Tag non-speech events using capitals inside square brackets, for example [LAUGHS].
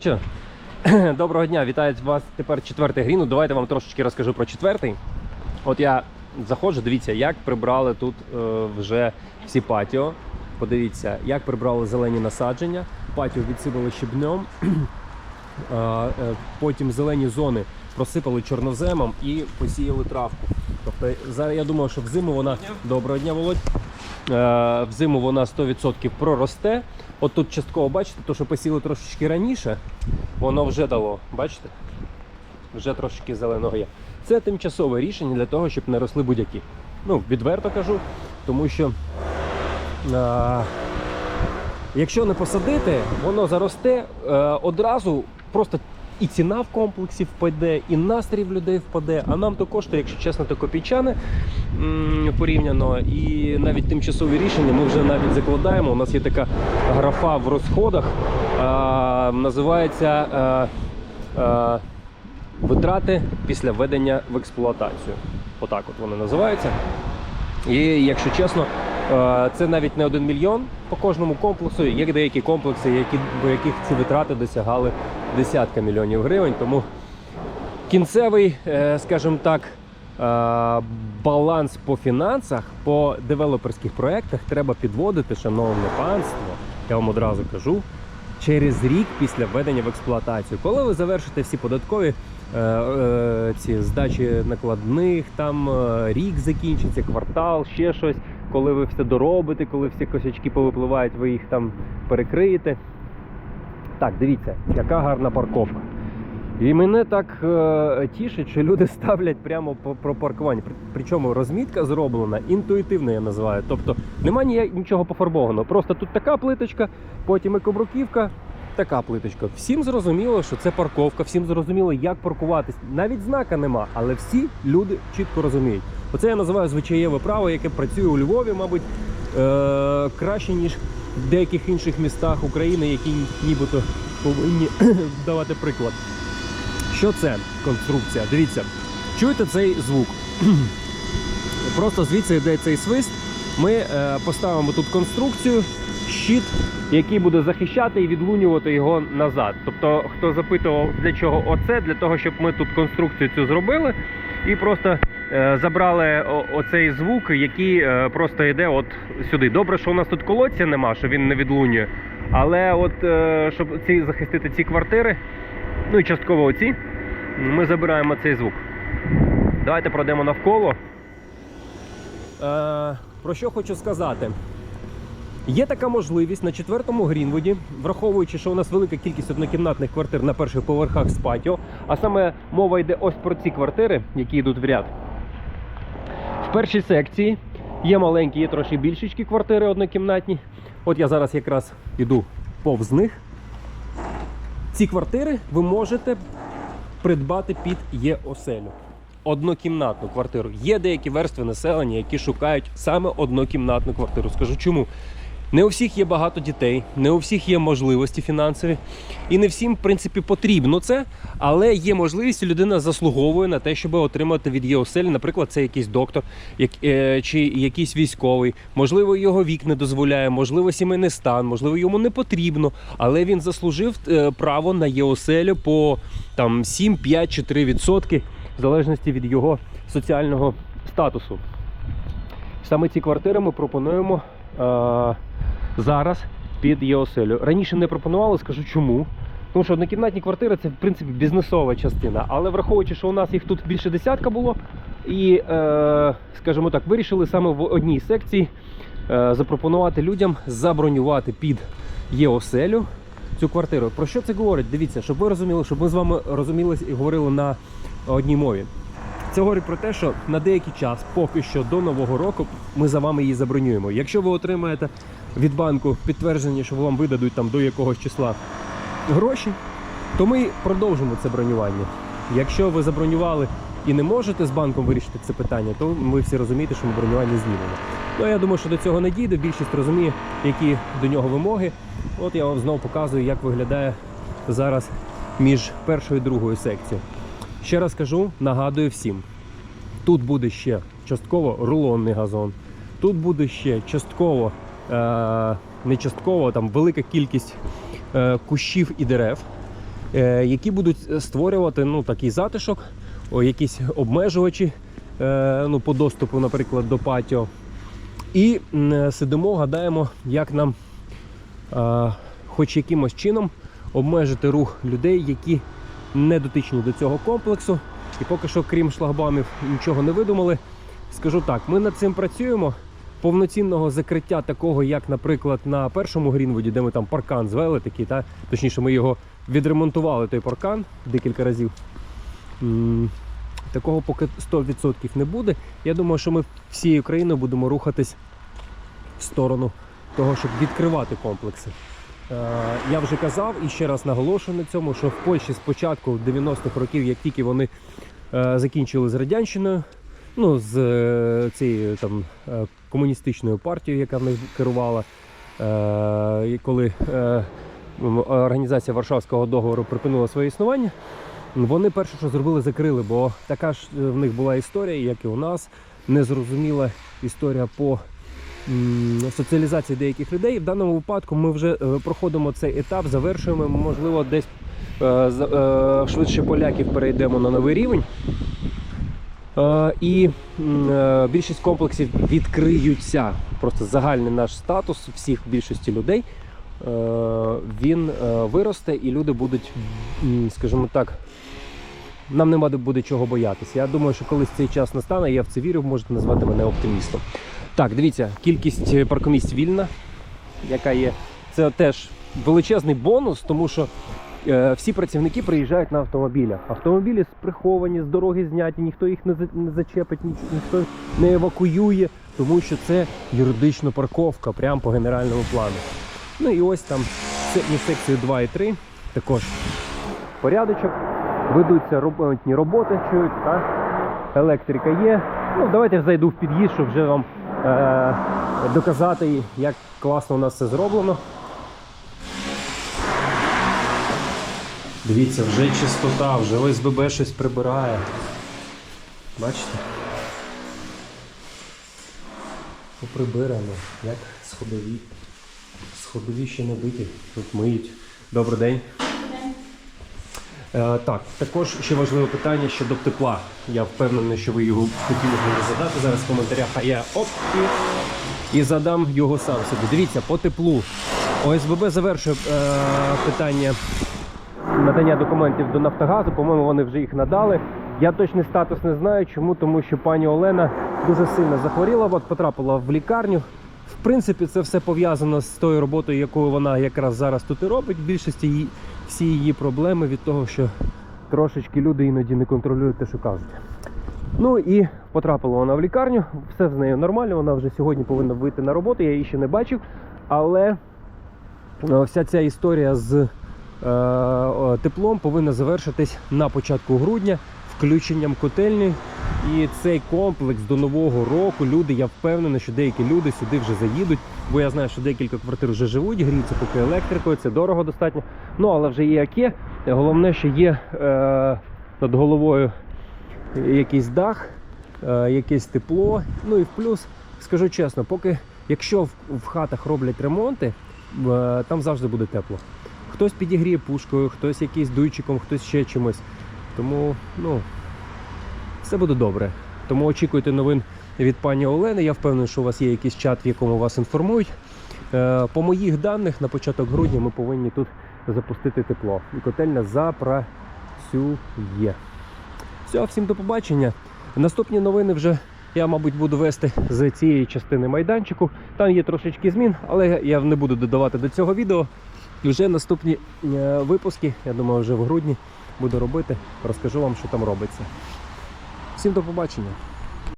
Що? [CLEARS THROAT] Доброго дня, вітаю вас тепер четвертий грін. Ну, Давайте вам трошечки розкажу про четвертий. От я заходжу, дивіться, як прибрали тут е, вже всі патіо. Подивіться, як прибрали зелені насадження. Патіо відсипали щебнем. [CLEARS THROAT] Е, е, Потім зелені зони просипали чорноземом і посіяли травку. Тобто зараз я думаю, що взиму вона доброго дня, Володь. Е, Взиму вона 100% проросте. От тут частково бачите, то що посіли трошечки раніше, воно вже дало. Бачите? Вже трошечки зеленого є. Це тимчасове рішення для того, щоб не росли будь-які. Ну, відверто кажу, тому що е, якщо не посадити, воно заросте е, одразу просто і ціна в комплексі впаде, і настрій в людей впаде. А нам то коштує, якщо чесно, то копійчани порівняно. І навіть тимчасові рішення ми вже навіть закладаємо. У нас є така графа в розходах, е, називається е, е, витрати після введення в експлуатацію. Отак от вони називаються. І якщо чесно, е, це навіть не один мільйон по кожному комплексу. Є деякі комплекси, які, до яких ці витрати досягали десятка мільйонів гривень. Тому кінцевий, е, скажімо так, е, баланс по фінансах, по девелоперських проєктах треба підводити, шановне панство. Я вам одразу кажу. Через рік після введення в експлуатацію, коли ви завершите всі податкові е, ці здачі накладних, там рік закінчиться, квартал, ще щось. Коли ви все доробите, коли всі косячки повипливають, ви їх там перекриєте. Так, дивіться, яка гарна парковка. І мене так е, тішить, що люди [LAUGHS] ставлять прямо по про паркування. Причому розмітка зроблена інтуїтивно, я називаю. Тобто нема нічого пофарбованого. Просто тут така плиточка, потім і кобруківка, така плиточка. Всім зрозуміло, що це парковка, всім зрозуміло, як паркуватись. Навіть знака нема, але всі люди чітко розуміють. Оце я називаю звичаєве право, яке працює у Львові, мабуть, е, краще, ніж в деяких інших містах України, які нібито повинні [CLEARS THROAT] давати приклад. Що це конструкція? Дивіться, чуєте цей звук? [CLEARS THROAT] Просто звідси йде цей свист. Ми е, поставимо тут конструкцію, щит, який буде захищати і відлунювати його назад. Тобто, хто запитував, для чого оце, для того, щоб ми тут конструкцію цю зробили і просто забрали оцей звук, який е, просто йде от сюди. Добре, що у нас тут колодця нема, що він не відлунює. Але от е, щоб ці захистити ці квартири, ну і частково оці, ми забираємо цей звук. Давайте пройдемо навколо. Е, про що хочу сказати? Є така можливість на четвертому Грінвуді, враховуючи, що у нас велика кількість однокімнатних квартир на перших поверхах з патіо, а саме мова йде ось про ці квартири, які йдуть в ряд. Першій секції є маленькі, є трошки більшечки квартири однокімнатні. От я зараз якраз іду повз них. Ці квартири ви можете придбати під є-оселю. Однокімнатну квартиру. Є деякі верстви населення, які шукають саме однокімнатну квартиру. Скажу чому. Не у всіх є багато дітей, не у всіх є можливості фінансові, і не всім, в принципі, потрібно це, але є можливість, і людина заслуговує на те, щоб отримати від ЄОСЕЛь, наприклад, це якийсь доктор, як, е, чи якийсь військовий. Можливо, його вік не дозволяє, можливо, сімейний стан, можливо, йому не потрібно, але він заслужив е, право на ЄОСЕЛю по там 7, 5 чи 3 відсотки, в залежності від його соціального статусу. Саме ці квартири ми пропонуємо зараз під ЄОСЕЛю. Раніше не пропонували, скажу чому. Тому що однокімнатні квартири це в принципі бізнесова частина. Але враховуючи, що у нас їх тут більше десятка було, і, е, скажімо так, вирішили саме в одній секції е, запропонувати людям забронювати під ЄОСЕЛю цю квартиру. Про що це говорить? Дивіться, щоб ви розуміли, щоб ми з вами розуміли і говорили на одній мові. Це говорить про те, що на деякий час, поки що до нового року, ми за вами її забронюємо. Якщо ви отримаєте від банку підтвердження, що вам видадуть там до якогось числа гроші, то ми продовжимо це бронювання. Якщо ви забронювали і не можете з банком вирішити це питання, то ви всі розумієте, що ми бронювання знімемо. Ну я думаю, що до цього не дійде. Більшість розуміє, які до нього вимоги. От я вам знову показую, як виглядає зараз між першою і другою секцією. Ще раз кажу, нагадую всім. Тут буде ще частково рулонний газон. Тут буде ще частково, е, не частково, там велика кількість е, кущів і дерев. е, які будуть створювати ну, такий затишок, о, якісь обмежувачі е, ну, по доступу, наприклад, до патіо. І м, сидимо, гадаємо, як нам е, хоч якимось чином обмежити рух людей, які не дотичні до цього комплексу. І поки що, крім шлагбаумів, нічого не видумали. Скажу так, ми над цим працюємо. Повноцінного закриття такого, як, наприклад, на першому Грінвуді, де ми там паркан звели такий, та? точніше, ми його відремонтували, той паркан декілька разів. Такого поки 100% не буде. Я думаю, що ми всією країною будемо рухатись в сторону того, щоб відкривати комплекси. Е, Я вже казав і ще раз наголошую на цьому, що в Польщі спочатку 90-х років, як тільки вони е, закінчили з радянщиною, ну з е, цією там комуністичною партією, яка в них керувала, коли організація Варшавського договору припинила своє існування, вони перше, що зробили, закрили, бо така ж в них була історія, як і у нас, незрозуміла історія по соціалізації деяких людей. В даному випадку ми вже е, проходимо цей етап, завершуємо, можливо, десь е, е, швидше поляків перейдемо на новий рівень. І більшість комплексів відкриються. Просто загальний наш статус всіх більшості людей. Він виросте і люди будуть, скажімо так, нам нема буде чого боятися. Я думаю, що колись цей час настане, я в це вірю, можете назвати мене оптимістом. Так, дивіться, кількість е, паркомісць вільна, яка є. Це теж величезний бонус, тому що е, всі працівники приїжджають на автомобілях. Автомобілі приховані, з дороги зняті, ніхто їх не, не зачепить, ні- ніхто не евакуює, тому що це юридична парковка прямо по генеральному плану. Ну і ось там це і секції 2 і 3 також порядочок. Ведуться ремонтні роботи, чують, так? електрика є. Ну, давайте зайду в під'їзд, щоб вже вам доказати, як класно у нас це зроблено. Дивіться, вже чистота, вже ОСББ щось прибирає. Бачите? Поприбирано, як сходові. Сходові ще не биті, тут миють. Добрий день. Е, так, також ще важливе питання щодо тепла. Я впевнений, що ви його хотіли мені задати зараз в коментарях, а я оп і, і задам його сам собі. Дивіться, по теплу. ОСББ завершує е, питання надання документів до Нафтогазу. По-моєму, вони вже їх надали. Я точний статус не знаю. Чому? Тому що пані Олена дуже сильно захворіла, от потрапила в лікарню. В принципі, це все пов'язано з тою роботою, яку вона якраз зараз тут і робить. В більшості її, всі її проблеми від того, що трошечки люди іноді не контролюють те, що кажуть. Ну і потрапила вона в лікарню, все з нею нормально. Вона вже сьогодні повинна вийти на роботу, я її ще не бачив. Але е, вся ця історія з е, теплом повинна завершитись на початку грудня включенням котельні. І цей комплекс до нового року люди, я впевнений, що деякі люди сюди вже заїдуть, бо я знаю, що декілька квартир вже живуть, гріються поки електрикою, це дорого достатньо. Ну але вже є яке. Головне, що є е, над головою якийсь дах, е, якесь тепло. Ну і в плюс, скажу чесно, поки якщо в, в хатах роблять ремонти, е, там завжди буде тепло. Хтось підігріє пушкою, хтось якийсь дуйчиком, хтось ще чимось. Тому, ну, все буде добре. Тому очікуйте новин від пані Олени. Я впевнений, що у вас є якийсь чат, в якому вас інформують. Е, По моїх даних, на початок грудня ми повинні тут запустити тепло. І котельня запрацює. Все, всім до побачення. Наступні новини вже я, мабуть, буду вести з цієї частини майданчику. Там є трошечки змін, але я не буду додавати до цього відео. І вже наступні е, випуски, я думаю, вже в грудні буду робити. Розкажу вам, що там робиться. Всім до побачення.